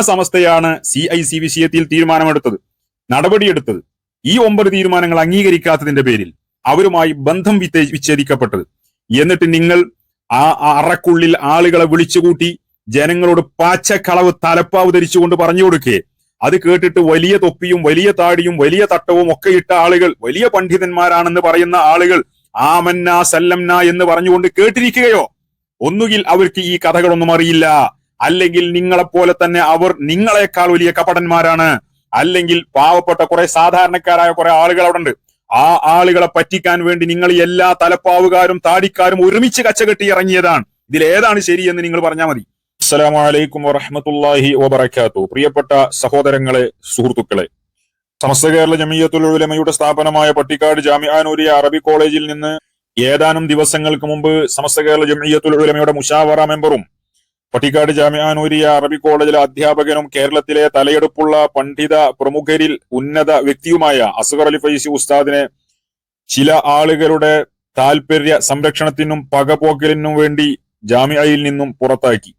സമസ്തയാണ് C I C വിഷയത്തിൽ തീരുമാനമെടുത്തത്. നടപടിയെടുത്തത്. ഈ ഒമ്പത് തീരുമാനങ്ങൾ അംഗീകരിക്കാത്തതിന്റെ പേരിൽ അവരുമായി ബന്ധം വിത്തേ- വിച്ഛേദിക്കപ്പെട്ടത്. എന്നിട്ട് നിങ്ങൾ ആ ആ അറക്കുള്ളിൽ ആളുകളെ വിളിച്ചുകൂട്ടി ജനങ്ങളോട് പാച്ചക്കളവ് തലപ്പാവ് ധരിച്ചുകൊണ്ട് പറഞ്ഞു കൊടുക്കേ. അത് കേട്ടിട്ട് വലിയ തൊപ്പിയും വലിയ താടിയും വലിയ തട്ടവും ഒക്കെ ഇട്ട ആളുകൾ വലിയ പണ്ഡിതന്മാരാണെന്ന് പറയുന്ന ആളുകൾ ആമന്ന സല്ലംന എന്ന് പറഞ്ഞുകൊണ്ട് കേട്ടിരിക്കുകയോ? ഒന്നുകിൽ അവർക്ക് ഈ കഥകളൊന്നും അറിയില്ല. അല്ലെങ്കിൽ നിങ്ങളെപ്പോലെ തന്നെ അവർ നിങ്ങളെക്കാൾ വലിയ കപടന്മാരാണ്. അല്ലെങ്കിൽ പാവപ്പെട്ട കുറെ സാധാരണക്കാരായ കുറെ ആളുകൾ അവിടെ ഉണ്ട് ആ ആളുകളെ പറ്റിക്കാൻ വേണ്ടി നിങ്ങൾ എല്ലാ തലപ്പാവുകാരും താടിക്കാരും ഒരുമിച്ച് കച്ചകെട്ടി ഇറങ്ങിയതാണ്. ഇതിൽ ഏതാണ് ശരിയെന്ന് നിങ്ങൾ പറഞ്ഞാൽ മതി. അസ്സലാമലൈക്കും വറഹമത്തല്ലാഹി വബറകാത്തു. പ്രിയപ്പെട്ട സഹോദരങ്ങളെ സുഹൃത്തുക്കളെ സമസ്ത കേരള ജമീയത്തുലമയുടെ സ്ഥാപനമായ പട്ടിക്കാട് ജാമിയാനൂരി അറബി കോളേജിൽ നിന്ന് ഏതാനും ദിവസങ്ങൾക്ക് മുമ്പ് സമസ്ത കേരള ജമീയത്തുലമയുടെ മുഷാവറ മെമ്പറും പട്ടിക്കാട് ജാമ്യാനൂരിയ അറബി കോളേജിലെ അധ്യാപകനും കേരളത്തിലെ തലയെടുപ്പുള്ള പണ്ഡിത പ്രമുഖരിൽ ഉന്നത വ്യക്തിയുമായ അസുഖർ അലി ഫൈസി ഉസ്താദിനെ ചില ആളുകളുടെ താൽപര്യ സംരക്ഷണത്തിനും പകപോക്കലിനും വേണ്ടി ജാമ്യയിൽ നിന്നും പുറത്താക്കി.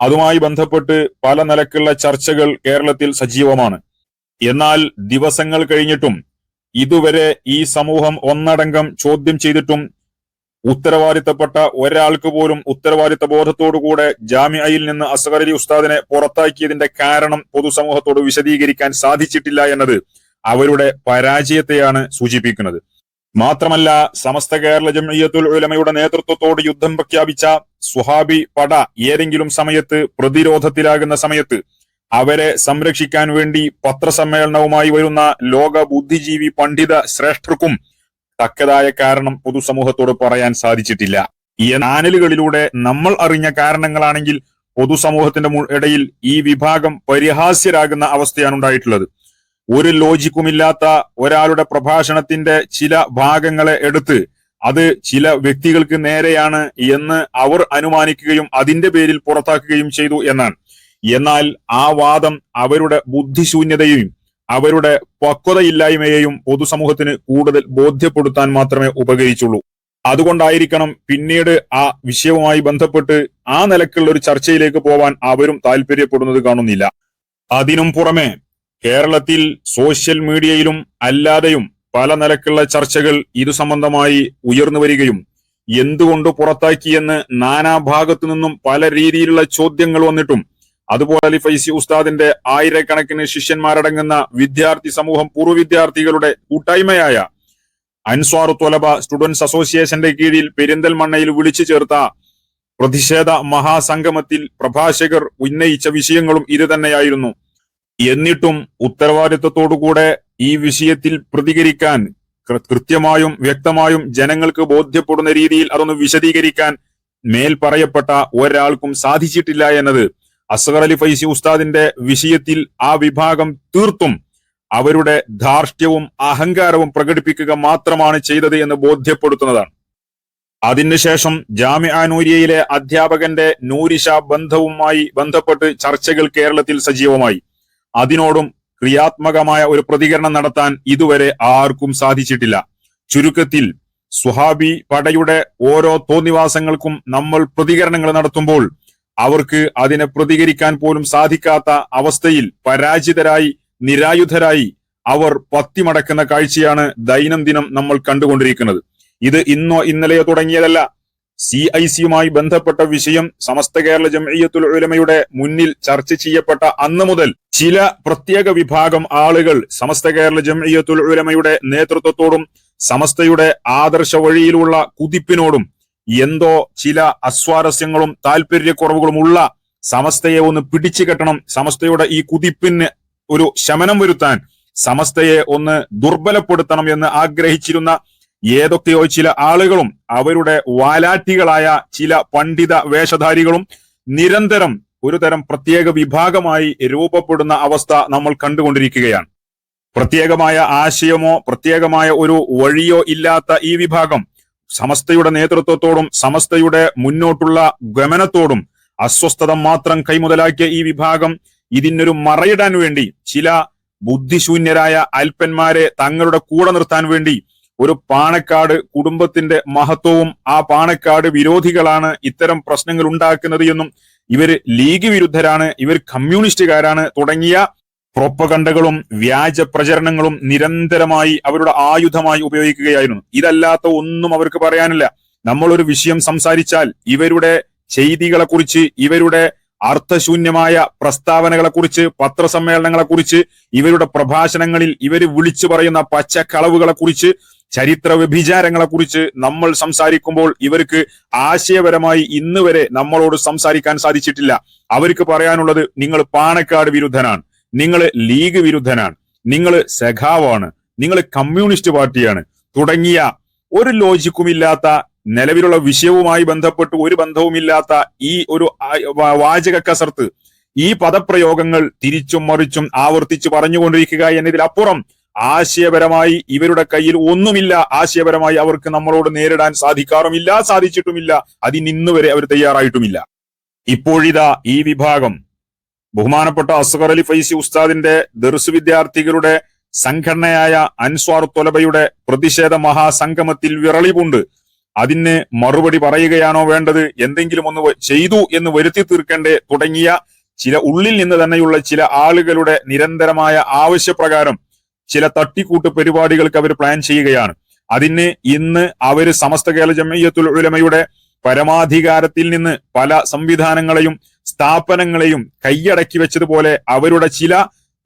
അതുമായി ബന്ധപ്പെട്ട് പല നിലക്കുള്ള ചർച്ചകൾ കേരളത്തിൽ സജീവമാണ്. എന്നാൽ ദിവസങ്ങൾ കഴിഞ്ഞിട്ടും ഇതുവരെ ഈ സമൂഹം ഒന്നടങ്കം ചോദ്യം ചെയ്തിട്ടും ഉത്തരവാദിത്തപ്പെട്ട ഒരാൾക്ക് പോലും ഉത്തരവാദിത്ത ബോധത്തോടുകൂടെ ജാമ്യയിൽ നിന്ന് അസഹർ അലി ഉസ്താദിനെ പുറത്താക്കിയതിന്റെ കാരണം പൊതുസമൂഹത്തോട് വിശദീകരിക്കാൻ സാധിച്ചിട്ടില്ല എന്നത് അവരുടെ പരാജയത്തെയാണ് സൂചിപ്പിക്കുന്നത്. മാത്രമല്ല സമസ്ത കേരള ജംഇയ്യത്തുൽ ഉലമയുടെ നേതൃത്വത്തോട് യുദ്ധം പ്രഖ്യാപിച്ച സുഹാബി പട ഏതെങ്കിലും സമയത്ത് പ്രതിരോധത്തിലാകുന്ന സമയത്ത് അവരെ സംരക്ഷിക്കാൻ വേണ്ടി പത്രസമ്മേളനവുമായി വരുന്ന ലോക ബുദ്ധിജീവി പണ്ഡിത ശ്രേഷ്ഠർക്കും തക്കതായ കാരണം പൊതുസമൂഹത്തോട് പറയാൻ സാധിച്ചിട്ടില്ല. ഈ ചാനലുകളിലൂടെ നമ്മൾ അറിഞ്ഞ കാരണങ്ങളാണെങ്കിൽ പൊതുസമൂഹത്തിന്റെ ഇടയിൽ ഈ വിഭാഗം പരിഹാസ്യരാകുന്ന അവസ്ഥയാണ് ഉണ്ടായിട്ടുള്ളത്. ഒരു ലോജിക്കുമില്ലാത്ത ഒരാളുടെ പ്രഭാഷണത്തിന്റെ ചില ഭാഗങ്ങളെ എടുത്ത് അത് ചില വ്യക്തികൾക്ക് നേരെയാണ് എന്ന് അവർ അനുമാനിക്കുകയും അതിന്റെ പേരിൽ പുറത്താക്കുകയും ചെയ്തു എന്നാണ്. എന്നാൽ ആ വാദം അവരുടെ ബുദ്ധിശൂന്യതയെയും അവരുടെ പക്വതയില്ലായ്മയെയും പൊതുസമൂഹത്തിന് കൂടുതൽ ബോധ്യപ്പെടുത്താൻ മാത്രമേ ഉപകരിച്ചുള്ളൂ. അതുകൊണ്ടായിരിക്കണം പിന്നീട് ആ വിഷയവുമായി ബന്ധപ്പെട്ട് ആ നിലക്കുള്ള ഒരു ചർച്ചയിലേക്ക് പോവാൻ അവരും താല്പര്യപ്പെടുന്നത് കാണുന്നില്ല. അതിനും പുറമെ കേരളത്തിൽ സോഷ്യൽ മീഡിയയിലും അല്ലാതെയും പല നിലക്കുള്ള ചർച്ചകൾ ഇതു സംബന്ധമായി ഉയർന്നു വരികയും എന്തുകൊണ്ട് പുറത്താക്കിയെന്ന് നാനാഭാഗത്തു നിന്നും പല രീതിയിലുള്ള ചോദ്യങ്ങൾ വന്നിട്ടും അതുപോലെ അലി ഫൈസി ഉസ്താദിന്റെ ആയിരക്കണക്കിന് ശിഷ്യന്മാരടങ്ങുന്ന വിദ്യാർത്ഥി സമൂഹം പൂർവ വിദ്യാർത്ഥികളുടെ കൂട്ടായ്മയായ അൻസ്വാർ തൊലബ സ്റ്റുഡൻസ് അസോസിയേഷന്റെ കീഴിൽ പെരിന്തൽമണ്ണയിൽ വിളിച്ചു ചേർത്ത പ്രതിഷേധ മഹാസംഗമത്തിൽ പ്രഭാഷകർ ഉന്നയിച്ച വിഷയങ്ങളും ഇത് തന്നെയായിരുന്നു. എന്നിട്ടും ഉത്തരവാദിത്വത്തോടുകൂടെ ഈ വിഷയത്തിൽ പ്രതികരിക്കാൻ കൃത്യമായും വ്യക്തമായും ജനങ്ങൾക്ക് ബോധ്യപ്പെടുന്ന രീതിയിൽ അതൊന്ന് വിശദീകരിക്കാൻ മേൽ പറയപ്പെട്ട ഒരാൾക്കും സാധിച്ചിട്ടില്ല എന്നത് അസ്ഗർ അലി ഫൈസി ഉസ്താദിന്റെ വിഷയത്തിൽ ആ വിഭാഗം തീർത്തും അവരുടെ ധാർഷ്ട്യവും അഹങ്കാരവും പ്രകടിപ്പിക്കുക മാത്രമാണ് ചെയ്തത് എന്ന് ബോധ്യപ്പെടുത്തുന്നതാണ്. അതിനുശേഷം ജാമിഅനൂരിയയിലെ അധ്യാപകന്റെ നൂരിഷ ബന്ധവുമായി ബന്ധപ്പെട്ട് ചർച്ചകൾ കേരളത്തിൽ സജീവമായി. അതിനോടും ക്രിയാത്മകമായ ഒരു പ്രതികരണം നടത്താൻ ഇതുവരെ ആർക്കും സാധിച്ചിട്ടില്ല. ചുരുക്കത്തിൽ സുഹാബി പടയുടെ ഓരോ തോന്നിവാസങ്ങൾക്കും നമ്മൾ പ്രതികരണങ്ങൾ നടത്തുമ്പോൾ അവർക്ക് അതിനെ പ്രതികരിക്കാൻ പോലും സാധിക്കാത്ത അവസ്ഥയിൽ പരാജിതരായി നിരായുധരായി അവർ പത്തിമടക്കുന്ന കാഴ്ചയാണ് ദൈനംദിനം നമ്മൾ കണ്ടുകൊണ്ടിരിക്കുന്നത്. ഇത് ഇന്നോ ഇന്നലെയോ തുടങ്ങിയതല്ല. സി ഐ സിയുമായി ബന്ധപ്പെട്ട വിഷയം സമസ്ത കേരള ജംഇയ്യത്തുൽ ഉലമയുടെ മുന്നിൽ ചർച്ച ചെയ്യപ്പെട്ട അന്ന് മുതൽ ചില പ്രത്യേക വിഭാഗം ആളുകൾ സമസ്ത കേരള ജംഇയ്യത്തുൽ ഉലമയുടെ നേതൃത്വത്തോടും സമസ്തയുടെ ആദർശ വഴിയിലുള്ള കുതിപ്പിനോടും എന്തോ ചില അസ്വാരസ്യങ്ങളും താല്പര്യക്കുറവുകളും ഉള്ള സമസ്തയെ ഒന്ന് പിടിച്ചു കെട്ടണം. സമസ്തയുടെ ഈ കുതിപ്പിന് ഒരു ശമനം വരുത്താൻ സമസ്തയെ ഒന്ന് ദുർബലപ്പെടുത്തണം എന്ന് ആഗ്രഹിച്ചിരുന്ന ഏതൊക്കെയോ ചില ആളുകളും അവരുടെ വാലാട്ടികളായ ചില പണ്ഡിത വേഷധാരികളും നിരന്തരം ഒരു തരം പ്രത്യേക വിഭാഗമായി രൂപപ്പെടുന്ന അവസ്ഥ നമ്മൾ കണ്ടുകൊണ്ടിരിക്കുകയാണ്. പ്രത്യേകമായ ആശയമോ പ്രത്യേകമായ ഒരു വഴിയോ ഇല്ലാത്ത ഈ വിഭാഗം സമസ്തയുടെ നേതൃത്വത്തോടും സമസ്തയുടെ മുന്നോട്ടുള്ള ഗമനത്തോടും അസ്വസ്ഥത മാത്രം കൈമുതലാക്കിയ ഈ വിഭാഗം ഇതിനൊരു മറയിടാൻ വേണ്ടി ചില ബുദ്ധിശൂന്യരായ അൽപ്പന്മാരെ തങ്ങളുടെ കൂടെ നിർത്താൻ വേണ്ടി ഒരു പാണക്കാട് കുടുംബത്തിന്റെ മഹത്വവും ആ പാണക്കാട് വിരോധികളാണ് ഇത്തരം പ്രശ്നങ്ങൾ ഉണ്ടാക്കുന്നത് എന്നും ഇവർ ലീഗ് വിരുദ്ധരാണ് ഇവർ കമ്മ്യൂണിസ്റ്റുകാരാണ് തുടങ്ങിയ പ്രൊപ്പകണ്ടകളും വ്യാജ പ്രചരണങ്ങളും നിരന്തരമായി അവരുടെ ആയുധമായി ഉപയോഗിക്കുകയായിരുന്നു. ഇതല്ലാത്ത ഒന്നും അവർക്ക് പറയാനില്ല. നമ്മൾ ഒരു വിഷയം സംസാരിച്ചാൽ ഇവരുടെ ചെയ്തികളെ കുറിച്ച് ഇവരുടെ അർത്ഥശൂന്യമായ പ്രസ്താവനകളെ കുറിച്ച് പത്രസമ്മേളനങ്ങളെ കുറിച്ച് ഇവരുടെ പ്രഭാഷണങ്ങളിൽ ഇവർ വിളിച്ചു പറയുന്ന പച്ചക്കളവുകളെ കുറിച്ച് ചരിത്ര വ്യഭിചാരങ്ങളെ കുറിച്ച് നമ്മൾ സംസാരിക്കുമ്പോൾ ഇവർക്ക് ആശയപരമായി ഇന്ന് വരെ നമ്മളോട് സംസാരിക്കാൻ സാധിച്ചിട്ടില്ല. അവർക്ക് പറയാനുള്ളത് നിങ്ങൾ പാണക്കാട് വിരുദ്ധനാണ്. നിങ്ങൾ ലീഗ് വിരുദ്ധനാണ്. നിങ്ങൾ സഖാവാണ്. നിങ്ങൾ കമ്മ്യൂണിസ്റ്റ് പാർട്ടിയാണ്. തുടങ്ങിയ ഒരു ലോജിക്കുമില്ലാത്ത നിലവിലുള്ള വിഷയവുമായി ബന്ധപ്പെട്ട് ഒരു ബന്ധവുമില്ലാത്ത ഈ ഒരു വാചക കസർത്ത് ഈ പദപ്രയോഗങ്ങൾ തിരിച്ചും മറിച്ചും ആവർത്തിച്ച് പറഞ്ഞുകൊണ്ടിരിക്കുക എന്നതിലപ്പുറം ആശയപരമായി ഇവരുടെ കയ്യിൽ ഒന്നുമില്ല. ആശയപരമായി അവർക്ക് നമ്മളോട് നേരിടാൻ സാധിക്കാറുമില്ല സാധിച്ചിട്ടുമില്ല. അതിന് ഇന്ന് വരെ അവർ തയ്യാറായിട്ടുമില്ല. ഇപ്പോഴിതാ ഈ വിഭാഗം ബഹുമാനപ്പെട്ട അസ്ഗർ അലി ഫൈസി ഉസ്താദിന്റെ ദർസ് വിദ്യാർത്ഥികളുടെ സംഘടനയായ അൻസ്വാർ തൊലബയുടെ പ്രതിഷേധ മഹാസംഗമത്തിൽ വിറളിപുണ്ട് അതിന് മറുപടി പറയുകയാണോ വേണ്ടത്? എന്തെങ്കിലും ഒന്ന് ചെയ്തു എന്ന് വരുത്തി തീർക്കേണ്ടേ തുടങ്ങിയ ചില ഉള്ളിൽ നിന്ന് തന്നെയുള്ള ചില ആളുകളുടെ നിരന്തരമായ ആവശ്യപ്രകാരം ചില തട്ടിക്കൂട്ട് പരിപാടികൾക്ക് അവർ പ്ലാൻ ചെയ്യുകയാണ്. അതിന് ഇന്ന് അവർ സമസ്ത കേരള ജമയ്യത്തുൽ ഉലമയുടെ പരമാധികാരത്തിൽ നിന്ന് പല സംവിധാനങ്ങളെയും സ്ഥാപനങ്ങളെയും കൈയടക്കി വെച്ചതുപോലെ അവരുടെ ചില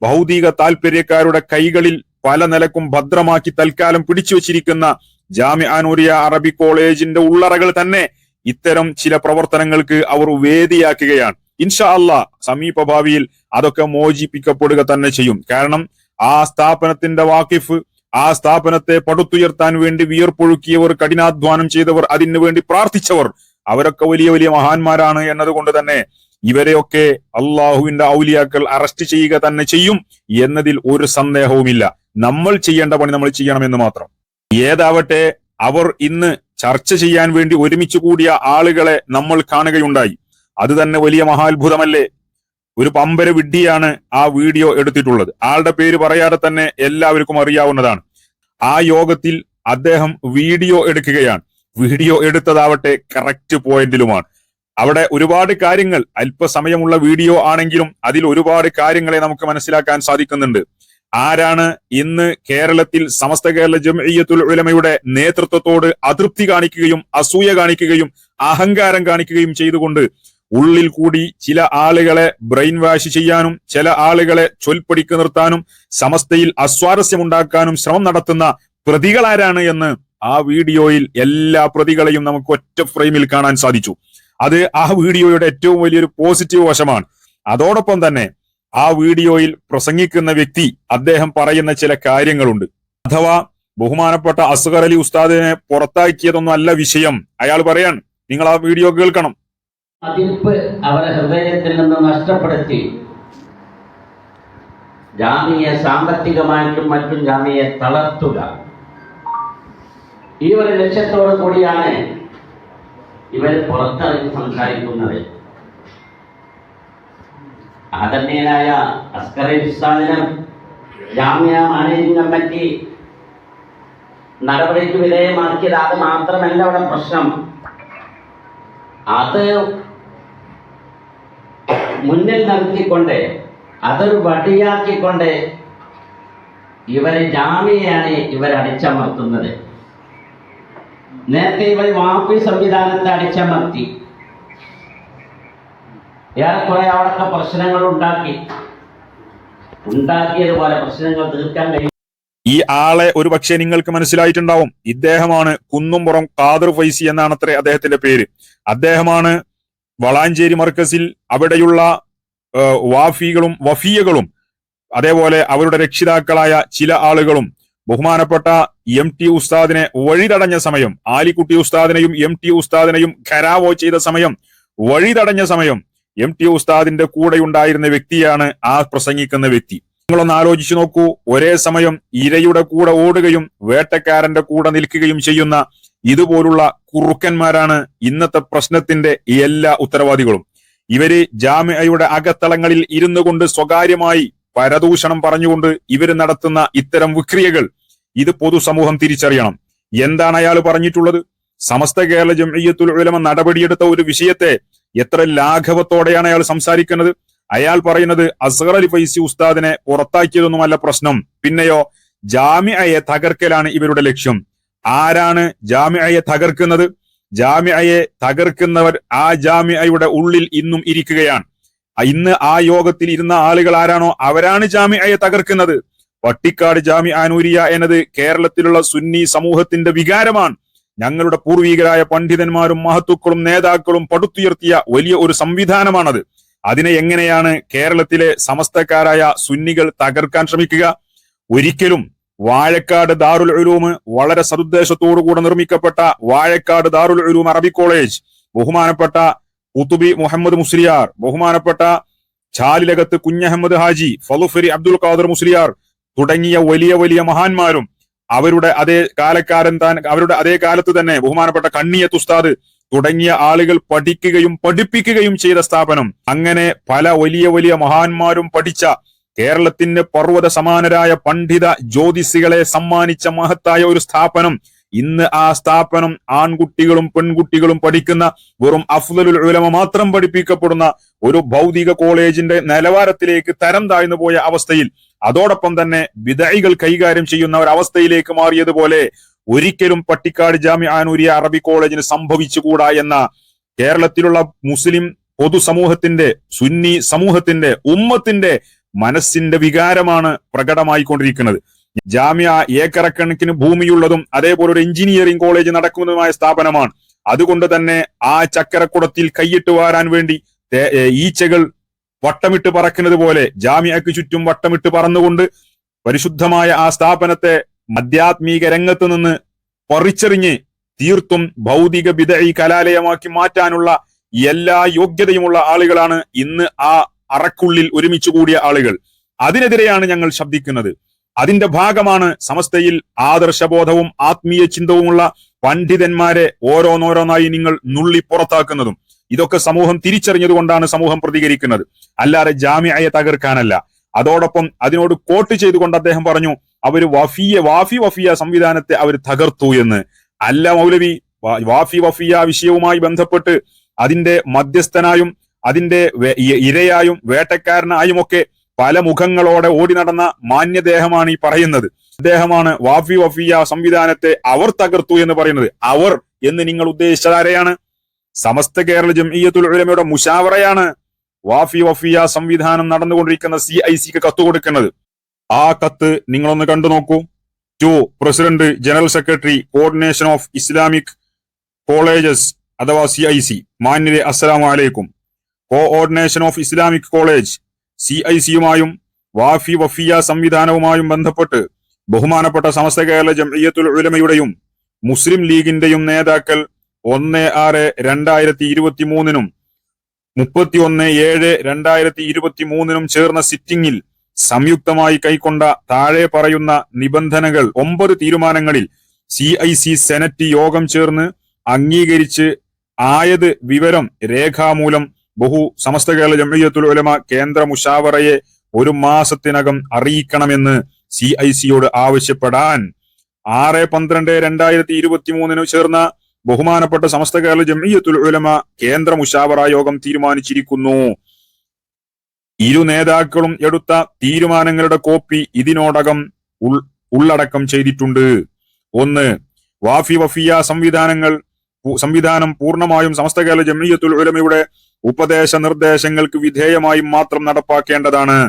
ഭൗതിക താല്പര്യക്കാരുടെ കൈകളിൽ പല നിലക്കും ഭദ്രമാക്കി തൽക്കാലം പിടിച്ചു വച്ചിരിക്കുന്ന ജാമ്യ അറബി കോളേജിന്റെ ഉള്ളറകൾ തന്നെ ഇത്തരം ചില പ്രവർത്തനങ്ങൾക്ക് അവർ വേദിയാക്കുകയാണ്. ഇൻഷാ അല്ല സമീപ ഭാവിയിൽ അതൊക്കെ മോചിപ്പിക്കപ്പെടുക തന്നെ ചെയ്യും. കാരണം ആ സ്ഥാപനത്തിന്റെ വാക്കിഫ് ആ സ്ഥാപനത്തെ പടുത്തുയർത്താൻ വേണ്ടി വിയർപ്പൊഴുക്കിയവർ കഠിനാധ്വാനം ചെയ്തവർ അതിനു വേണ്ടി പ്രാർത്ഥിച്ചവർ അവരൊക്കെ വലിയ വലിയ മഹാന്മാരാണ് എന്നതുകൊണ്ട് തന്നെ ഇവരെയൊക്കെ അള്ളാഹുവിന്റെ ഔലിയാക്കൾ അറസ്റ്റ് ചെയ്യുക തന്നെ ചെയ്യും എന്നതിൽ ഒരു സന്ദേഹവുമില്ല. നമ്മൾ ചെയ്യേണ്ട പണി നമ്മൾ ചെയ്യണമെന്ന് മാത്രം. ഏതാവട്ടെ അവർ ഇന്ന് ചർച്ച ചെയ്യാൻ വേണ്ടി ഒരുമിച്ച് കൂടിയ ആളുകളെ നമ്മൾ കാണുകയുണ്ടായി. അത് തന്നെ വലിയ മഹാത്ഭുതമല്ലേ? ഒരു പമ്പര വിഡ്ഢിയാണ് ആ വീഡിയോ എടുത്തിട്ടുള്ളത്. ആളുടെ പേര് പറയാതെ തന്നെ എല്ലാവർക്കും അറിയാവുന്നതാണ്. ആ യോഗത്തിൽ അദ്ദേഹം വീഡിയോ എടുക്കുകയാണ്. വീഡിയോ എടുത്തതാവട്ടെ കറക്റ്റ് പോയിന്റിലുമാണ് അവിടെ ഒരുപാട് കാര്യങ്ങൾ അല്പസമയമുള്ള വീഡിയോ ആണെങ്കിലും അതിൽ ഒരുപാട് കാര്യങ്ങളെ നമുക്ക് മനസ്സിലാക്കാൻ സാധിക്കുന്നുണ്ട്. ആരാണ് ഇന്ന് കേരളത്തിൽ സമസ്ത കേരള ജംഇയ്യത്തുൽ ഉലമയുടെ നേതൃത്വത്തോട് അതൃപ്തി കാണിക്കുകയും അസൂയ കാണിക്കുകയും അഹങ്കാരം കാണിക്കുകയും ചെയ്തുകൊണ്ട് ഉള്ളിൽ കൂടി ചില ആളുകളെ ബ്രെയിൻ വാഷ് ചെയ്യാനും ചില ആളുകളെ ചൊൽപ്പടിക്ക് നിർത്താനും സമസ്തയിൽ അസ്വാരസ്യമുണ്ടാക്കാനും ശ്രമം നടത്തുന്ന പ്രതികളാരാണ് എന്ന് ആ വീഡിയോയിൽ എല്ലാ പ്രതികളെയും നമുക്ക് ഒറ്റ ഫ്രെയിമിൽ കാണാൻ സാധിച്ചു. അത് ആ വീഡിയോയുടെ ഏറ്റവും വലിയൊരു പോസിറ്റീവ് വശമാണ്. അതോടൊപ്പം തന്നെ ആ വീഡിയോയിൽ പ്രസംഗിക്കുന്ന വ്യക്തി അദ്ദേഹം പറയുന്ന ചില കാര്യങ്ങളുണ്ട്. അഥവാ ബഹുമാനപ്പെട്ട അസ്ഗർ അലി ഉസ്താദിനെ പുറത്താക്കിയതൊന്നും അല്ല വിഷയം. അയാൾ പറയാൻ നിങ്ങൾ ആ വീഡിയോ കേൾക്കണം. മതിപ്പ് അവരെ ഹൃദയത്തിൽ നിന്ന് നഷ്ടപ്പെടുത്തി. ജാമിയെ സാമ്പത്തികമായിട്ടും മറ്റും ജാമിയെ തളർത്തുക. ഈ ഒരു ലക്ഷ്യത്തോടു കൂടിയാണ് ഇവർ പുറത്തിറങ്ങി സംസാരിക്കുന്നത് ആദരണീയനായ അസ്കറി ഉസ്താദിനും ജാമ്യ മാനേജിംഗ് കമ്മിറ്റി നടപടിക്ക് വിധേയമാക്കിയത് അത് മാത്രമല്ല അവിടെ പ്രശ്നം. അത് മുന്നിൽ നിർത്തിക്കൊണ്ട് അതൊരു വടിയാക്കിക്കൊണ്ട് ഇവരെ ജാമ്യയാണ് ഇവർ അടിച്ചമർത്തുന്നത് നേരത്തെ ഇവിടെ വാപ്പി സംവിധാനത്തെ അടിച്ചമർത്തി ഏറെക്കുറെ അവിടൊക്കെ പ്രശ്നങ്ങൾ ഉണ്ടാക്കി. ഉണ്ടാക്കിയതുപോലെ പ്രശ്നങ്ങൾ തീർക്കാൻ കഴിയും. ഈ ആളെ ഒരു പക്ഷേ നിങ്ങൾക്ക് മനസ്സിലായിട്ടുണ്ടാവും. ഇദ്ദേഹമാണ് കുന്നുംപുറം കാദർ ഫൈസി എന്നാണത്രേ അദ്ദേഹത്തിന്റെ പേര്. അദ്ദേഹമാണ് വളാഞ്ചേരി മർക്കസിൽ അവിടെയുള്ള വാഫികളും വഫിയകളും അതേപോലെ അവരുടെ രക്ഷിതാക്കളായ ചില ആളുകളും ബഹുമാനപ്പെട്ട എം ടി ഉസ്താദിനെ വഴിതടഞ്ഞ സമയം ആലിക്കുട്ടി ഉസ്താദിനെയും എം ടി ഉസ്താദിനെയും ഖരാവോ ചെയ്ത സമയം വഴിതടഞ്ഞ സമയം എം ടി ഉസ്താദിന്റെ കൂടെ ഉണ്ടായിരുന്ന വ്യക്തിയാണ് ആ പ്രസംഗിക്കുന്ന വ്യക്തി. നിങ്ങളൊന്ന് ആലോചിച്ചു നോക്കൂ ഒരേ സമയം ഇരയുടെ കൂടെ ഓടുകയും വേട്ടക്കാരന്റെ കൂടെ നിൽക്കുകയും ചെയ്യുന്ന ഇതുപോലുള്ള കുറുക്കന്മാരാണ് ഇന്നത്തെ പ്രശ്നത്തിന്റെ എല്ലാ ഉത്തരവാദികളും. ഇവർ ജാമ്യയുടെ അകത്തളങ്ങളിൽ ഇരുന്നു കൊണ്ട് സ്വകാര്യമായി പരദൂഷണം പറഞ്ഞുകൊണ്ട് ഇവർ നടത്തുന്ന ഇത്തരം വിക്രിയകൾ ഇത് പൊതുസമൂഹം തിരിച്ചറിയണം. എന്താണ് അയാൾ പറഞ്ഞിട്ടുള്ളത്? സമസ്ത കേരള ജംഇയ്യത്തുൽ ഉലമ നടപടിയെടുത്ത ഒരു വിഷയത്തെ എത്ര ലാഘവത്തോടെയാണ് അയാൾ സംസാരിക്കുന്നത്? അയാൾ പറയുന്നത് അസ്ഹർ അലി ഫൈസി ഉസ്താദിനെ പുറത്താക്കിയതൊന്നുമല്ല പ്രശ്നം. പിന്നെയോ ജാമ്യയെ തകർക്കലാണ് ഇവരുടെ ലക്ഷ്യം. ആരാണ് ജാമ്യയെ തകർക്കുന്നത്? ജാമ്യയെ തകർക്കുന്നവർ ആ ജാമ്യയുടെ ഉള്ളിൽ ഇന്നും ഇരിക്കുകയാണ്. ഇന്ന് ആ യോഗത്തിൽ ഇരുന്ന ആളുകൾ ആരാണോ? അവരാണ് ജാമിഅയെ തകർക്കുന്നത്. പട്ടിക്കാട് ജാമി ആനൂരിയ എന്നത് കേരളത്തിലുള്ള സുന്നി സമൂഹത്തിന്റെ വികാരമാണ്. ഞങ്ങളുടെ പൂർവികരായ പണ്ഡിതന്മാരും മഹത്തുക്കളും നേതാക്കളും പടുത്തുയർത്തിയ വലിയ ഒരു സംവിധാനമാണത്. അതിനെ എങ്ങനെയാണ് കേരളത്തിലെ സമസ്തക്കാരായ സുന്നികൾ തകർക്കാൻ ശ്രമിക്കുക? ഒരിക്കലും വാഴക്കാട് ദാറുൽ ഉലൂമ് വളരെ സതുദ്ദേശത്തോടുകൂടെ നിർമ്മിക്കപ്പെട്ട വാഴക്കാട് ദാറുൽ ഉലൂം അറബി കോളേജ് ബഹുമാനപ്പെട്ട കുത്തുബി മുഹമ്മദ് മുസ്ലിയാർ ബഹുമാനപ്പെട്ട ചാലിലകത്ത് കുഞ്ഞഹമ്മദ് ഹാജി ഫലുഫരി അബ്ദുൽ ഖാദർ മുസ്ലിയാർ തുടങ്ങിയ വലിയ വലിയ മഹാന്മാരും അവരുടെ അതേ കാലക്കാരൻ താൻ അവരുടെ അതേ കാലത്ത് തന്നെ ബഹുമാനപ്പെട്ട കണ്ണിയത്ത് ഉസ്താദ് തുടങ്ങിയ ആളുകൾ പഠിക്കുകയും പഠിപ്പിക്കുകയും ചെയ്ത സ്ഥാപനം. അങ്ങനെ പല വലിയ വലിയ മഹാന്മാരും പഠിച്ച കേരളത്തിന്റെ പർവത സമാനരായ പണ്ഡിത ജ്യോതിസികളെ സമ്മാനിച്ച മഹത്തായ ഒരു സ്ഥാപനം ഇന്ന് ആ സ്ഥാപനം ആൺകുട്ടികളും പെൺകുട്ടികളും പഠിക്കുന്ന വെറും അഫ്ദലുൽ ഉലമ മാത്രം പഠിപ്പിക്കപ്പെടുന്ന ഒരു ഭൗതിക കോളേജിന്റെ നിലവാരത്തിലേക്ക് തരം താഴ്ന്നു പോയ അവസ്ഥയിൽ അതോടൊപ്പം തന്നെ വിദായികൾ കൈകാര്യം ചെയ്യുന്ന ഒരു അവസ്ഥയിലേക്ക് മാറിയതുപോലെ ഒരിക്കലും പട്ടിക്കാട് ജാമി ആനൂരിയ അറബി കോളേജിന് സംഭവിച്ചുകൂടാ എന്ന കേരളത്തിലുള്ള മുസ്ലിം പൊതുസമൂഹത്തിന്റെ സുന്നി സമൂഹത്തിന്റെ ഉമ്മത്തിന്റെ മനസ്സിന്റെ വികാരമാണ് പ്രകടമായിക്കൊണ്ടിരിക്കുന്നത്. ജാമ്യ ഏക്കറക്കണക്കിന് ഭൂമിയുള്ളതും അതേപോലെ ഒരു എഞ്ചിനീയറിംഗ് കോളേജ് നടക്കുന്നതുമായ സ്ഥാപനമാണ്. അതുകൊണ്ട് തന്നെ ആ ചക്കരക്കുടത്തിൽ കൈയിട്ട് വാരാൻ വേണ്ടി ഈച്ചകൾ വട്ടമിട്ട് പറക്കുന്നത് പോലെ ജാമ്യക്ക് ചുറ്റും വട്ടമിട്ട് പറന്നുകൊണ്ട് പരിശുദ്ധമായ ആ സ്ഥാപനത്തെ ആധ്യാത്മിക രംഗത്ത് നിന്ന് പറിച്ചെറിഞ്ഞ് തീർത്തും ഭൗതിക വിദയി കലാലയമാക്കി മാറ്റാനുള്ള എല്ലാ യോഗ്യതയുമുള്ള ആളുകളാണ് ഇന്ന് ആ അറക്കുള്ളിൽ ഒരുമിച്ച് കൂടിയ ആളുകൾ. അതിനെതിരെയാണ് ഞങ്ങൾ ശബ്ദിക്കുന്നത്. അതിന്റെ ഭാഗമാണ് സമസ്തയിൽ ആദർശബോധവും ആത്മീയ ചിന്തവുമുള്ള പണ്ഡിതന്മാരെ ഓരോന്നോരോന്നായി നിങ്ങൾ നുള്ളി പുറത്താക്കുന്നതും. ഇതൊക്കെ സമൂഹം തിരിച്ചറിഞ്ഞതുകൊണ്ടാണ് സമൂഹം പ്രതികരിക്കുന്നത്. അല്ലാതെ ജാമ്യയെ തകർക്കാനല്ല. അതോടൊപ്പം അതിനോട് കോട്ട് ചെയ്തുകൊണ്ട് അദ്ദേഹം പറഞ്ഞു അവർ വഫിയ വാഫി വഫിയ സംവിധാനത്തെ അവർ തകർത്തു എന്ന്. അല്ല മൗലവി വാഫി വഫിയ വിഷയവുമായി ബന്ധപ്പെട്ട് അതിന്റെ മധ്യസ്ഥനായും അതിന്റെ ഇരയായും വേട്ടക്കാരനായും ഒക്കെ പല മുഖങ്ങളോടെ ഓടി നടന്ന മാന്യദേഹമാണ് ഈ പറയുന്നത്. അദ്ദേഹമാണ് വാഫി വഫിയ സംവിധാനത്തെ അവർ തകർത്തു എന്ന് പറയുന്നത്. അവർ എന്ന് നിങ്ങൾ ഉദ്ദേശിച്ചത് ആരെയാണ്? സമസ്ത കേരള ജംഇയ്യത്തുൽ ഉലമയുടെ മുഷാവറയാണ് വാഫി വഫിയ സംവിധാനം നടന്നുകൊണ്ടിരിക്കുന്ന സി ഐ സിക്ക് കത്ത് കൊടുക്കുന്നത്. ആ കത്ത് നിങ്ങളൊന്ന് കണ്ടു നോക്കൂ. To president general secretary coordination of Islamic colleges അഥവാ സി ഐ സി മാന്യരെ അസ്സലാമു അലൈക്കും. Coordination of Islamic college C I സിയുമായും Wafy Wafiyya സംവിധാനവുമായും ബന്ധപ്പെട്ട് ബഹുമാനപ്പെട്ട സമസ്ത കേരള ജംഇയ്യത്തുൽ ഉലമയുടെയും മുസ്ലിം ലീഗിന്റെയും നേതാക്കൾ ഒന്ന് ആറ് രണ്ടായിരത്തി ഇരുപത്തി മൂന്നിനും മുപ്പത്തി ഒന്ന് ഏഴ് രണ്ടായിരത്തി ഇരുപത്തി മൂന്നിനും ചേർന്ന സിറ്റിംഗിൽ സംയുക്തമായി കൈക്കൊണ്ട താഴെ പറയുന്ന നിബന്ധനകൾ ഒമ്പത് തീരുമാനങ്ങളിൽ സി ഐ സി സെനറ്റ് യോഗം ചേർന്ന് അംഗീകരിച്ച് ആയത് വിവരം രേഖാമൂലം ബഹു സമസ്ത കേരള ജംഇയ്യത്തുൽ ഉലമ കേന്ദ്ര മുഷാവറയെ ഒരു മാസത്തിനകം അറിയിക്കണമെന്ന് സി ഐ സിയോട് ആവശ്യപ്പെടാൻ ആറ് പന്ത്രണ്ട് രണ്ടായിരത്തി ഇരുപത്തി മൂന്നിന് ചേർന്ന ബഹുമാനപ്പെട്ട സമസ്ത കേരള ജംഇയ്യത്തുൽ ഉലമ കേന്ദ്ര മുഷാവറ യോഗം തീരുമാനിച്ചിരിക്കുന്നു. ഇരു നേതാക്കളും എടുത്ത തീരുമാനങ്ങളുടെ കോപ്പി ഇതിനോടകം ഉള്ളടക്കം ചെയ്തിട്ടുണ്ട്. ഒന്ന് വാഫി വഫിയ സംവിധാനങ്ങൾ സംവിധാനം പൂർണമായും സമസ്ത കേരള ജംഇയ്യത്തുൽ ഉലമയുടെ ഉപദേശ നിർദ്ദേശങ്ങൾക്ക് വിധേയമായി മാത്രം നടപ്പാക്കേണ്ടതാണ്.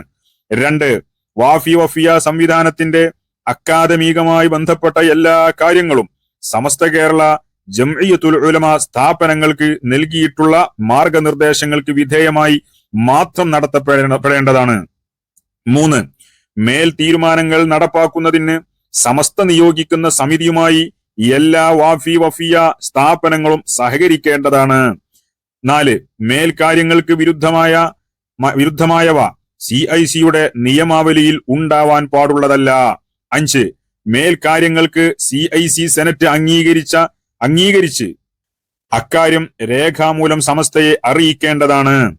രണ്ട് വാഫി വഫിയ സംവിധാനത്തിന്റെ അക്കാദമികമായി ബന്ധപ്പെട്ട എല്ലാ കാര്യങ്ങളും സമസ്ത കേരള ജംഇയ്യത്തുൽ ഉലമ സ്ഥാപനങ്ങൾക്ക് നൽകിയിട്ടുള്ള മാർഗനിർദ്ദേശങ്ങൾക്ക് വിധേയമായി മാത്രം നടത്തപ്പെടേണ്ടതാണ് മൂന്ന് മേൽ തീരുമാനങ്ങൾ നടപ്പാക്കുന്നതിന് സമസ്ത നിയോഗിക്കുന്ന സമിതിയുമായി എല്ലാ വാഫി വഫിയ സ്ഥാപനങ്ങളും സഹകരിക്കേണ്ടതാണ്. നാല് മേൽക്കാര്യങ്ങൾക്ക് വിരുദ്ധമായ വിരുദ്ധമായവ സി ഐ സിയുടെ നിയമാവലിയിൽ ഉണ്ടാവാൻ പാടുള്ളതല്ല. അഞ്ച് മേൽക്കാര്യങ്ങൾക്ക് സി ഐ സി സെനറ്റ് അംഗീകരിച്ച അംഗീകരിച്ച് അക്കാര്യം രേഖാമൂലം സമസ്തയെ അറിയിക്കേണ്ടതാണ്.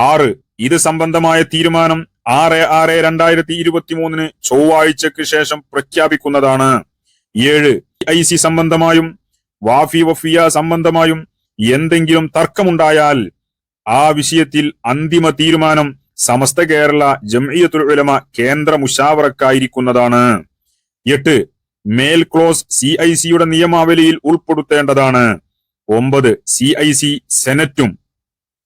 ആറ് ഇത് സംബന്ധമായ തീരുമാനം ആറ് ആറ് രണ്ടായിരത്തി ഇരുപത്തി മൂന്നിന് ചൊവ്വാഴ്ചക്ക് ശേഷം പ്രഖ്യാപിക്കുന്നതാണ്. ഏഴ് ഐ സി സംബന്ധമായും വാഫി വഫിയ സംബന്ധമായും എന്തെങ്കിലും തർക്കമുണ്ടായാൽ ആ വിഷയത്തിൽ അന്തിമ തീരുമാനം സമസ്ത കേരള ജംഇയ്യത്തുൽ ഉലമ കേന്ദ്ര മുഷാവറക്കായിരിക്കുന്നതാണ് എട്ട് മേൽ ക്ലോസ് സി ഐ സിയുടെ നിയമാവലിയിൽ ഉൾപ്പെടുത്തേണ്ടതാണ്. ഒമ്പത് സി ഐ സി സെനറ്റും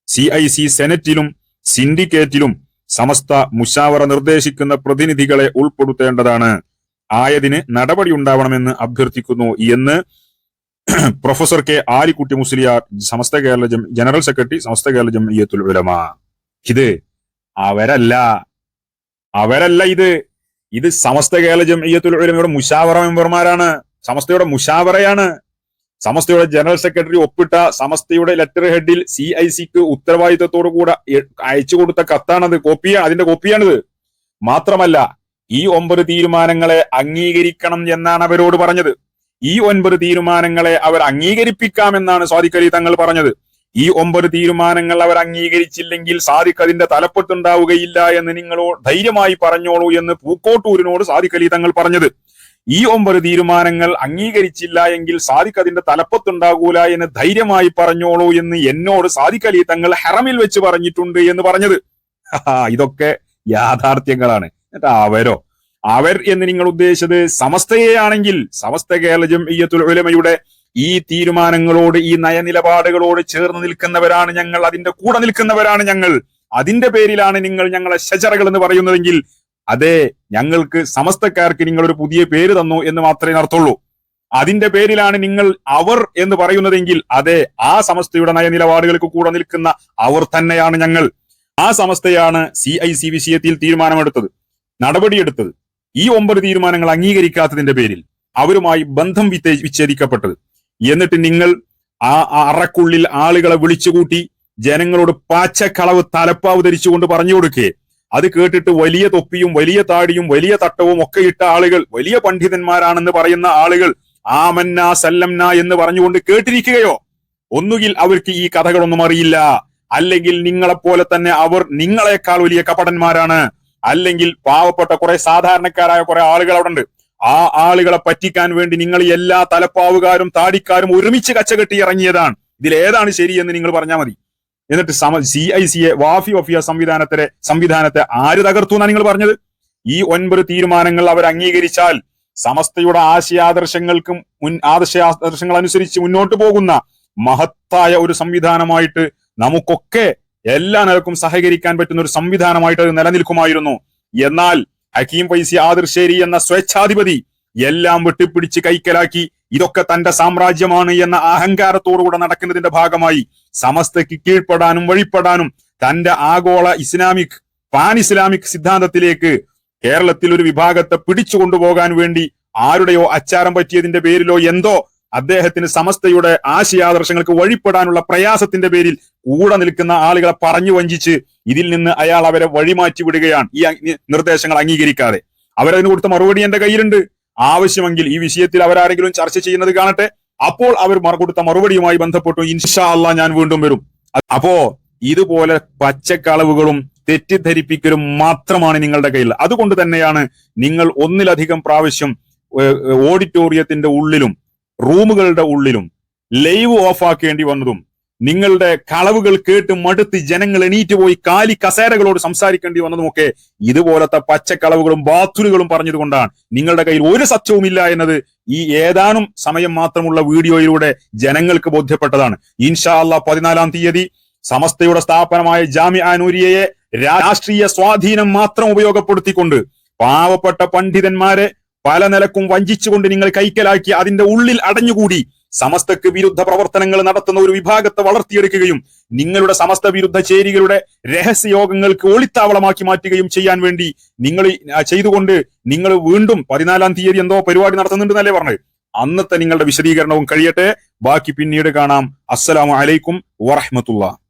സി ഐ സി സെനറ്റിലും സിൻഡിക്കേറ്റിലും സമസ്ത മുഷാവറ നിർദ്ദേശിക്കുന്ന പ്രതിനിധികളെ ഉൾപ്പെടുത്തേണ്ടതാണ്. ആയതിന് നടപടി ഉണ്ടാവണമെന്ന് അഭ്യർത്ഥിക്കുന്നു എന്ന് professor K Alikutty Musliyar Samastha Kerala general secretary Samastha Kerala Jamiyyathul Ulama. ഇത് അവരല്ല. അവരല്ല ഇത്. ഇത് സമസ്ത കേരള ജംഇയത്തുൽ ഉലമയുടെ മുഷാവറ മെമ്പർമാരാണ്. സമസ്തയുടെ മുഷാവറയാണ് സമസ്തയുടെ ജനറൽ സെക്രട്ടറി ഒപ്പിട്ട സമസ്തയുടെ ലെറ്റർ ഹെഡിൽ സി ഐ സിക്ക് ഉത്തരവാദിത്തത്തോടു കൂടെ അയച്ചു കൊടുത്ത കത്താണത്. കോപ്പിയ അതിന്റെ കോപ്പിയാണിത്. മാത്രമല്ല ഈ ഒമ്പത് തീരുമാനങ്ങളെ അംഗീകരിക്കണം എന്നാണ് അവരോട് പറഞ്ഞത്. ഈ ഒൻപത് തീരുമാനങ്ങളെ അവർ അംഗീകരിപ്പിക്കാമെന്നാണ് സാദിഖ് അലി തങ്ങൾ പറഞ്ഞത്. ഈ ഒമ്പത് തീരുമാനങ്ങൾ അവർ അംഗീകരിച്ചില്ലെങ്കിൽ സാദിഖ് അതിന്റെ തലപ്പത്തുണ്ടാവുകയില്ല എന്ന് നിങ്ങളോ ധൈര്യമായി പറഞ്ഞോളൂ എന്ന് പൂക്കോട്ടൂരിനോട് സാദിഖ് അലി തങ്ങൾ പറഞ്ഞത്. ഈ ഒമ്പത് തീരുമാനങ്ങൾ അംഗീകരിച്ചില്ല എങ്കിൽ സാദിഖ് അതിന്റെ തലപ്പത്തുണ്ടാകൂല എന്ന് ധൈര്യമായി പറഞ്ഞോളൂ എന്ന് എന്നോട് സാദിഖ് അലി തങ്ങൾ ഹെറമിൽ വെച്ച് പറഞ്ഞിട്ടുണ്ട് എന്ന് പറഞ്ഞത്. ഇതൊക്കെ യാഥാർത്ഥ്യങ്ങളാണ്. എന്നിട്ട് അവരോ അവർ എന്ന് നിങ്ങൾ ഉദ്ദേശിച്ചത് സമസ്തയെയാണെങ്കിൽ സമസ്ത കേരള ജംഇയ്യത്തുൽ ഉലമയുടെ ഈ തീരുമാനങ്ങളോട് ഈ നയനിലപാടുകളോട് ചേർന്ന് നിൽക്കുന്നവരാണ് ഞങ്ങൾ അതിന്റെ കൂടെ നിൽക്കുന്നവരാണ് ഞങ്ങൾ. അതിന്റെ പേരിലാണ് നിങ്ങൾ ഞങ്ങളെ ഷജറകൾ എന്ന് പറയുന്നതെങ്കിൽ അതെ ഞങ്ങൾക്ക് സമസ്തക്കാർക്ക് നിങ്ങൾ ഒരു പുതിയ പേര് തന്നു എന്ന് മാത്രമേ നടത്തുള്ളൂ. അതിന്റെ പേരിലാണ് നിങ്ങൾ അവർ എന്ന് പറയുന്നതെങ്കിൽ അതെ ആ സമസ്തയുടെ നയനിലപാടുകൾക്ക് കൂടെ നിൽക്കുന്ന അവർ തന്നെയാണ് ഞങ്ങൾ. ആ സമസ്തയാണ് സി ഐ സി വിഷയത്തിൽ തീരുമാനമെടുത്തത് നടപടിയെടുത്തത്. ഈ ഒമ്പത് തീരുമാനങ്ങൾ അംഗീകരിക്കാത്തതിന്റെ പേരിൽ അവരുമായി ബന്ധം വിത്തേ- വിച്ഛേദിക്കപ്പെട്ടത്. എന്നിട്ട് നിങ്ങൾ ആ അറക്കുള്ളിൽ ആളുകളെ വിളിച്ചുകൂട്ടി ജനങ്ങളോട് പാച്ചക്കളവ് തലപ്പാവ് ധരിച്ചുകൊണ്ട് പറഞ്ഞു കൊടുക്കേ. അത് കേട്ടിട്ട് വലിയ തൊപ്പിയും വലിയ താടിയും വലിയ തട്ടവും ഒക്കെ ഇട്ട ആളുകൾ വലിയ പണ്ഡിതന്മാരാണെന്ന് പറയുന്ന ആളുകൾ ആമന്ന സല്ലംന എന്ന് പറഞ്ഞുകൊണ്ട് കേട്ടിരിക്കുകയോ? ഒന്നുകിൽ അവർക്ക് ഈ കഥകളൊന്നും അറിയില്ല. അല്ലെങ്കിൽ നിങ്ങളെപ്പോലെ തന്നെ അവർ നിങ്ങളെക്കാൾ വലിയ കപടന്മാരാണ്. അല്ലെങ്കിൽ പാവപ്പെട്ട കുറെ സാധാരണക്കാരായ കുറെ ആളുകൾ അവിടെ ഉണ്ട് ആ ആളുകളെ പറ്റിക്കാൻ വേണ്ടി നിങ്ങൾ എല്ലാ തലപ്പാവുകാരും താടിക്കാരും ഒരുമിച്ച് കച്ചകെട്ടി ഇറങ്ങിയതാണ്. ഇതിൽ ഏതാണ് ശരിയെന്ന് നിങ്ങൾ പറഞ്ഞാൽ മതി. എന്നിട്ട് സമ സി ഐ സി എ വാഫി ഓഫിയ സംവിധാനത്തിലെ സംവിധാനത്തെ ആര് തകർത്തു എന്നാണ് നിങ്ങൾ പറഞ്ഞത്? ഈ ഒൻപത് തീരുമാനങ്ങൾ അവർ അംഗീകരിച്ചാൽ സമസ്തയുടെ ആശയാദർശങ്ങൾക്കും മുൻ ആദർശാദർശങ്ങൾ അനുസരിച്ച് മുന്നോട്ട് പോകുന്ന മഹത്തായ ഒരു സംവിധാനമായിട്ട് നമുക്കൊക്കെ എല്ലാ നിലക്കും സഹകരിക്കാൻ പറ്റുന്ന ഒരു സംവിധാനമായിട്ട് അത് നിലനിൽക്കുമായിരുന്നു. എന്നാൽ ഹക്കീം പൈസി ആദിർശേരി എന്ന സ്വേച്ഛാധിപതി എല്ലാം വെട്ടിപ്പിടിച്ച് കൈക്കലാക്കി. ഇതൊക്കെ തന്റെ സാമ്രാജ്യമാണ് എന്ന അഹങ്കാരത്തോടുകൂടെ നടക്കുന്നതിന്റെ ഭാഗമായി സമസ്തയ്ക്ക് കീഴ്പ്പെടാനും വഴിപ്പെടാനും തന്റെ ആഗോള ഇസ്ലാമിക് പാൻ ഇസ്ലാമിക് സിദ്ധാന്തത്തിലേക്ക് കേരളത്തിൽ ഒരു വിഭാഗത്തെ പിടിച്ചു കൊണ്ടുപോകാൻ വേണ്ടി ആരുടെയോ അച്ചാരം പറ്റിയതിന്റെ പേരിലോ എന്തോ അദ്ദേഹത്തിന് സമസ്തയുടെ ആശയാദർശങ്ങൾക്ക് വഴിപ്പെടാനുള്ള പ്രയാസത്തിന്റെ പേരിൽ കൂടെ നിൽക്കുന്ന ആളുകളെ പറഞ്ഞു വഞ്ചിച്ച് ഇതിൽ നിന്ന് അയാൾ അവരെ വഴിമാറ്റി വിടുകയാണ്. ഈ നിർദ്ദേശങ്ങൾ അംഗീകരിക്കാതെ. അവരതിന് കൊടുത്ത മറുപടി എന്റെ കയ്യിലുണ്ട്. ആവശ്യമെങ്കിൽ ഈ വിഷയത്തിൽ അവരാരെങ്കിലും ചർച്ച ചെയ്യുന്നത് കാണട്ടെ. അപ്പോൾ അവർ കൊടുത്ത മറുപടിയുമായി ബന്ധപ്പെട്ടു. ഇൻഷാ അല്ല ഞാൻ വീണ്ടും വരും. അപ്പോ ഇതുപോലെ പച്ചക്കളവുകളും തെറ്റിദ്ധരിപ്പിക്കലും മാത്രമാണ് നിങ്ങളുടെ കയ്യിൽ. അതുകൊണ്ട് തന്നെയാണ് നിങ്ങൾ ഒന്നിലധികം പ്രാവശ്യം ഓഡിറ്റോറിയത്തിന്റെ ഉള്ളിലും റൂമുകളുടെ ഉള്ളിലും ലൈവ് ഓഫാക്കേണ്ടി വന്നതും നിങ്ങളുടെ കളവുകൾ കേട്ട് മടുത്ത് ജനങ്ങൾ എണീറ്റ് പോയി കാലി കസേരകളോട് സംസാരിക്കേണ്ടി വന്നതുമൊക്കെ ഇതുപോലത്തെ പച്ചക്കളവുകളും ബാത്തുലുകളും പറഞ്ഞതുകൊണ്ടാണ് നിങ്ങളുടെ കയ്യിൽ ഒരു സത്യവും ഇല്ല എന്നത് ഈ ഏതാനും സമയം മാത്രമുള്ള വീഡിയോയിലൂടെ ജനങ്ങൾക്ക് ബോധ്യപ്പെട്ടതാണ്. ഇൻഷാ അള്ളാ പതിനാലാം തീയതി സമസ്തയുടെ സ്ഥാപനമായ ജാമി ആനൂരിയയെ രാഷ്ട്രീയ സ്വാധീനം മാത്രം ഉപയോഗപ്പെടുത്തിക്കൊണ്ട് പാവപ്പെട്ട പണ്ഡിതന്മാരെ പല നിലക്കും വഞ്ചിച്ചുകൊണ്ട് നിങ്ങൾ കൈക്കലാക്കി അതിന്റെ ഉള്ളിൽ അടഞ്ഞുകൂടി. സമസ്തക്ക് വിരുദ്ധ പ്രവർത്തനങ്ങൾ നടത്തുന്ന ഒരു വിഭാഗത്തെ വളർത്തിയെടുക്കുകയും നിങ്ങളുടെ സമസ്ത വിരുദ്ധ ചേരികളുടെ രഹസ്യയോഗങ്ങൾക്ക് ഒളിത്താവളമാക്കി മാറ്റുകയും ചെയ്യാൻ വേണ്ടി നിങ്ങൾ ചെയ്തുകൊണ്ട് നിങ്ങൾ വീണ്ടും പതിനാലാം തീയതി എന്തോ പരിപാടി നടത്തുന്നുണ്ടെന്നല്ലേ പറഞ്ഞത്. അന്നത്തെ നിങ്ങളുടെ വിശദീകരണവും കഴിയട്ടെ. ബാക്കി പിന്നീട് കാണാം. അസ്സലാമു അലൈക്കും വറഹ്മത്തുള്ളാഹി